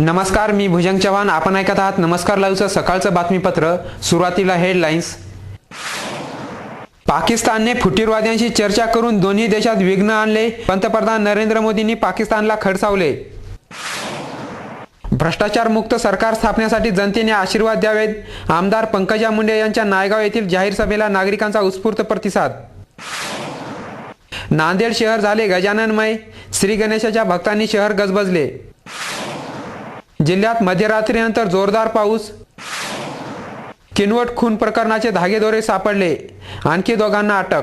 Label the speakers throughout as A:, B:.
A: नमस्कार मी भुजंग चव्हाण. आपण ऐकत आहात नमस्कार लाईव्हचं सकाळचं बातमीपत्र. सुरुवातीला हेडलाईन्स. पाकिस्तानने फुटीरवाद्यांशी चर्चा करून दोन्ही देशात विघ्न आणले. पंतप्रधान नरेंद्र मोदींनी पाकिस्तानला खडसावले. भ्रष्टाचार मुक्त सरकार स्थापनेसाठी जनतेने आशीर्वाद द्यावेत. आमदार पंकजा मुंडे यांच्या नायगाव येथील जाहीर सभेला नागरिकांचा उत्स्फूर्त प्रतिसाद. नांदेड शहर झाले गजाननमय. श्री गणेशाच्या भक्तांनी शहर गजबजले. जिल्ह्यात मध्यरात्रीनंतर जोरदार पाऊस. किनवट खून प्रकरणाचे धागेदोरे सापडले. आणखी दोघांना अटक.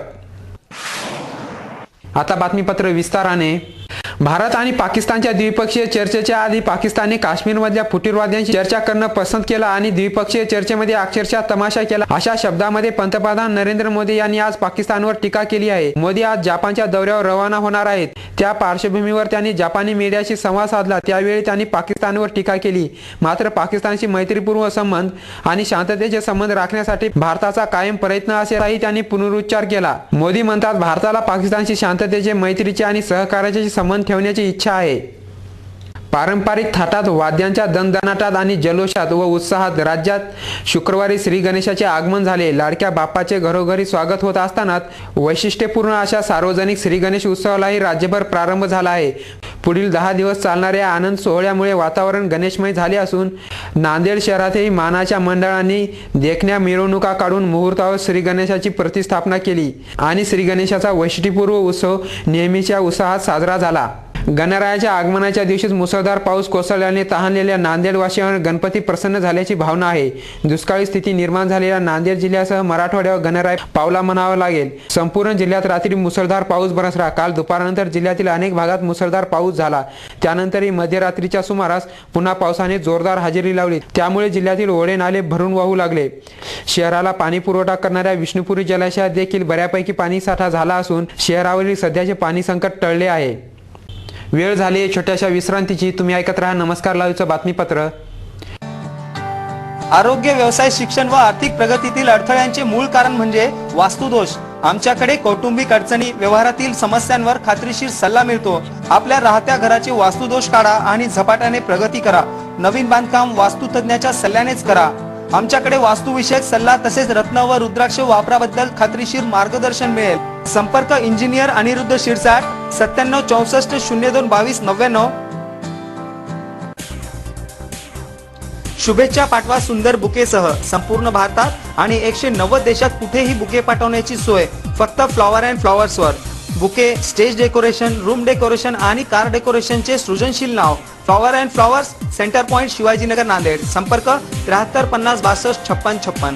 A: आता बातमीपत्र विस्ताराने. भारत आणि पाकिस्तानच्या द्विपक्षीय चर्चेच्या आधी पाकिस्तानने काश्मीरमधल्या फुटीरवाद्यांशी चर्चा करणं पसंत केलं आणि द्विपक्षीय चर्चेमध्ये अक्षरशः तमाशा केला. अशा शब्दामध्ये पंतप्रधान नरेंद्र मोदी यांनी आज पाकिस्तानवर टीका केली आहे. मोदी आज जपानच्या दौऱ्यावर रवाना होणार आहेत. त्या पार्श्वभूमीवर त्यांनी जपानी मीडियाशी संवाद साधला. त्यावेळी त्यांनी पाकिस्तानवर टीका केली. मात्र पाकिस्तानशी मैत्रीपूर्व संबंध आणि शांततेचे संबंध राखण्यासाठी भारताचा कायम प्रयत्न असेलाही त्यांनी पुनरुच्चार केला. मोदी म्हणतात भारताला पाकिस्तानशी शांततेचे मैत्रीचे आणि सहकार्याचे संबंध ठेवण्याची इच्छा आहे. पारंपरिक थाटात वाद्यांच्या दणदणाटात आणि जल्लोषात व उत्साहात राज्यात शुक्रवारी श्री गणेशाचे आगमन झाले. लाडक्या बाप्पाचे घरोघरी स्वागत होत असतानाच वैशिष्ट्यपूर्ण अशा सार्वजनिक श्री गणेश उत्सवालाही राज्यभर प्रारंभ झाला आहे. पुढील दहा दिवस चालणाऱ्या आनंद सोहळ्यामुळे वातावरण गणेशमय झाले असून नांदेड शहरातही मानाच्या मंडळांनी देखण्या मिरवणुका काढून मुहूर्तावर श्री गणेशाची प्रतिस्थापना केली आणि श्री गणेशाचा वैशिष्ट्यपूर्व उत्सव नेहमीच्या उत्साहात साजरा झाला. गणरायाच्या आगमनाच्या दिवशीच मुसळधार पाऊस कोसळल्याने तहानलेल्या नांदेडवासियांवर गणपती प्रसन्न झाल्याची भावना आहे. दुष्काळी स्थिती निर्माण झालेल्या नांदेड जिल्ह्यासह मराठवाड्यावर गणराय पावला म्हणावं लागेल. संपूर्ण जिल्ह्यात रात्री मुसळधार पाऊस बरसला काल दुपारनंतर जिल्ह्यातील अनेक भागात मुसळधार पाऊस झाला. त्यानंतरही मध्यरात्रीच्या सुमारास पुन्हा पावसाने जोरदार हजेरी लावली. त्यामुळे जिल्ह्यातील ओढे नाले भरून वाहू लागले. शहराला पाणी पुरवठा करणाऱ्या विष्णुपुरी जलाशयात देखील बऱ्यापैकी पाणी साठा झाला असून शहरावरील सध्याचे पाणी संकट टळले आहे. वेळ झाली छोट्याशा विश्रांतीची. तुम्ही ऐकत राहा नमस्कार लाईव्हचं बातमीपत्र.
B: आरोग्य व्यवसाय शिक्षण व आर्थिक प्रगतीतील अडथळ्यांचे मूळ कारण म्हणजे वास्तुदोष. आमच्याकडे कौटुंबिक अडचणी व्यवहारातील समस्यांवर खात्रीशीर सल्ला मिळतो. आपल्या राहत्या घराचे वास्तुदोष काढा आणि झपाट्याने प्रगती करा. नवीन बांधकाम वास्तुतज्ञाच्या सल्ल्यानेच करा. आमच्याकडे वास्तुविषयक सल्ला तसेच रत्न व रुद्राक्ष वापराबद्दल खात्रीशीर मार्गदर्शन मिळेल. संपर्क इंजिनियर अनिरुद्ध शिरसाट सत्त्याण्णव चौसष्ट शून्य दोन बावीस नव्याण्णव. शुभेच्छा पाठवा सुंदर बुकेसह. संपूर्ण भारतात आणि एकशे नव्वद देशात कुठेही बुके पाठवण्याची सोय. फक्त flower and फ्लॉवर्सवर. Bouquet stage decoration room decoration आणि कार डेकोरेशनचे सृजनशील नाव. Flower and flowers centre point Shivajinagar Nanded. संपर्क त्र्याहत्तर पन्नास बासष्ट छप्पन छप्पन.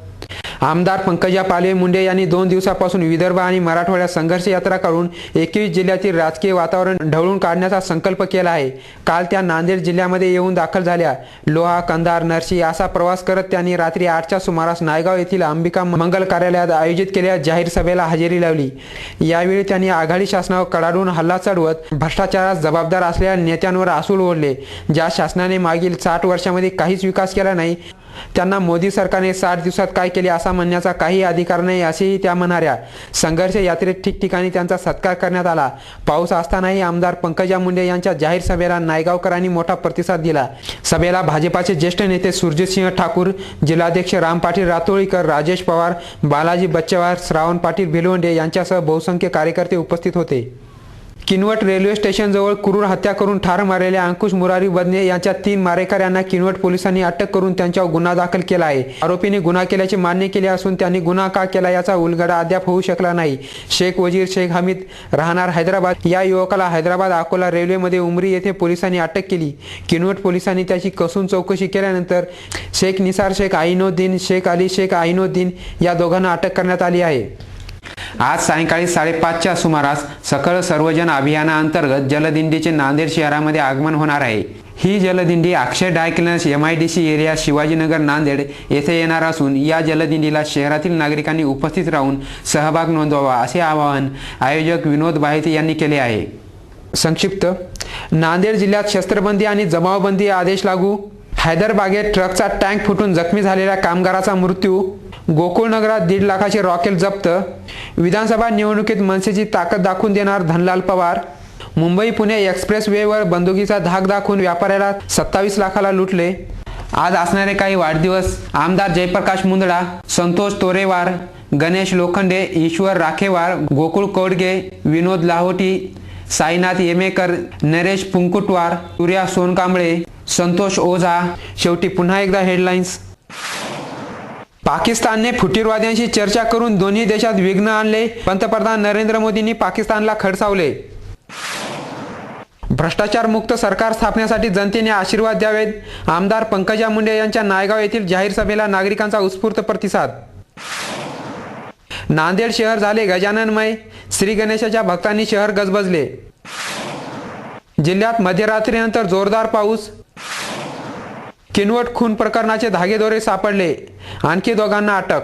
A: आमदार पंकजा पालवे मुंडे यांनी दोन दिवसापासून विदर्भ आणि मराठवाड्यात संघर्ष यात्रा काढून एकवीस जिल्ह्यातील राजकीय वातावरण ढवळून काढण्याचा संकल्प केला आहे. काल त्या नांदेड जिल्ह्यामध्ये येऊन दाखल झाल्या. लोहा कंधार नरशी असा प्रवास करत त्यांनी रात्री आठच्या सुमारास नायगाव येथील अंबिका मंगल कार्यालयात आयोजित केलेल्या जाहीर सभेला हजेरी लावली. यावेळी त्यांनी आघाडी शासनावर कडाडून हल्ला चढवत भ्रष्टाचारास जबाबदार असलेल्या नेत्यांवर आसूल ओढले ज्या शासनाने मागील साठ वर्षामध्ये काहीच विकास केला नाही त्यांना मोदी सरकारने साठ दिवसात काय केले असा म्हणण्याचा काही अधिकार नाही असेही त्या म्हणाऱ्या. संघर्ष यात्रेत ठिकठिकाणी त्यांचा सत्कार करण्यात आला. पाऊस असतानाही आमदार पंकजा मुंडे यांच्या जाहीर सभेला नायगावकरांनी मोठा प्रतिसाद दिला. सभेला भाजपाचे ज्येष्ठ नेते सुरजितसिंह ठाकूर जिल्हाध्यक्ष राम पाटील रातोळीकर राजेश पवार बालाजी बच्चेवार श्रावण पाटील भिलवंडे यांच्यासह बहुसंख्य कार्यकर्ते उपस्थित होते. किनवट रेल्वे स्टेशनजवळ क्रूर हत्या करून ठार मारलेल्या अंकुश मुरारी बदने यांच्या तीन मारेकऱ्यांना किनवट पोलिसांनी अटक करून त्यांच्यावर गुन्हा दाखल केला आहे. आरोपीने गुन्हा केल्याचे मान्य केले असून त्यांनी गुन्हा का केला याचा उलगडा अद्याप होऊ शकला नाही. शेख वजीर शेख हमीद राहणार हैदराबाद. या युवकाला हैदराबाद अकोला रेल्वेमध्ये उमरी येथे पोलिसांनी अटक केली. किनवट पोलिसांनी त्याची कसून चौकशी केल्यानंतर शेख निसार शेख आईनोद्दीन शेख अली शेख आईनोद्दीन या दोघांना अटक करण्यात आली आहे. आज सायंकाळी साडेपाचच्या सुमारास सकळ सर्वजन अभियानाअंतर्गत जलदिंडीचे नांदेड शहरामध्ये आगमन होणार आहे. ही जलदिंडी Akshay डायक्लन्स M I D C area Shivajinagar Nanded येथे येणार असून या जलदिंडीला शहरातील नागरिकांनी उपस्थित राहून सहभाग नोंदवावा असे आवाहन आयोजक विनोद बाहेते यांनी केले आहे. संक्षिप्त. नांदेड जिल्ह्यात शस्त्रबंदी आणि जमावबंदी आदेश लागू? हैदरबागेत ट्रकचा टँक फुटून जखमी झालेल्या कामगाराचा मृत्यू. गोकुळनगरात दीड लाखाचे रॉकेल जप्त. विधानसभा निवडणुकीत मनसेची ताकद दाखवून देणार धनलाल पवार. मुंबई पुणे एक्सप्रेस वेवर बंदुकीचा धाक दाखवून व्यापाऱ्याला सत्तावीस लाखाला लुटले. आज असणारे काही वाढदिवस आमदार जयप्रकाश मुंदडा संतोष तोरेवार गणेश लोखंडे ईश्वर राखेवार गोकुळ कोडगे विनोद लाहोटी साईनाथ येमेकर नरेश पुंकुटवार सूर्या सोनकांबळे संतोष ओझा. शेवटी पुन्हा एकदा हेडलाईन्स पाकिस्तानने फुटीरवाद्यांशी चर्चा करून दोन्ही देशात विघ्न आणले. पंतप्रधान नरेंद्र मोदींनी पाकिस्तानला खडसावले. भ्रष्टाचार मुक्त सरकार स्थापनेसाठी जनतेने आशीर्वाद द्यावेत. आमदार पंकजा मुंडे यांच्या नायगाव येथील जाहीर सभेला नागरिकांचा उत्स्फूर्त प्रतिसाद. नांदेड शहर झाले गजाननमय. श्री गणेशाच्या भक्तांनी शहर गजबजले. जिल्ह्यात मध्यरात्रीनंतर जोरदार पाऊस. किनवट खून प्रकरणाचे धागेदोरे सापडले. आणखी दोघांना अटक.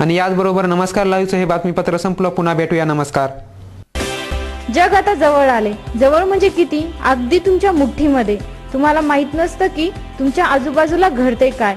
A: आणि याचबरोबर नमस्कार लाईव्हचं हे बातमीपत्र संपलं. पुन्हा भेटूया. नमस्कार.
C: जग आता जवळ आले. जवळ म्हणजे किती? अगदी तुमच्या मुठ्ठीमध्ये. तुम्हाला माहीत नसतं की तुमच्या आजूबाजूला घडते काय.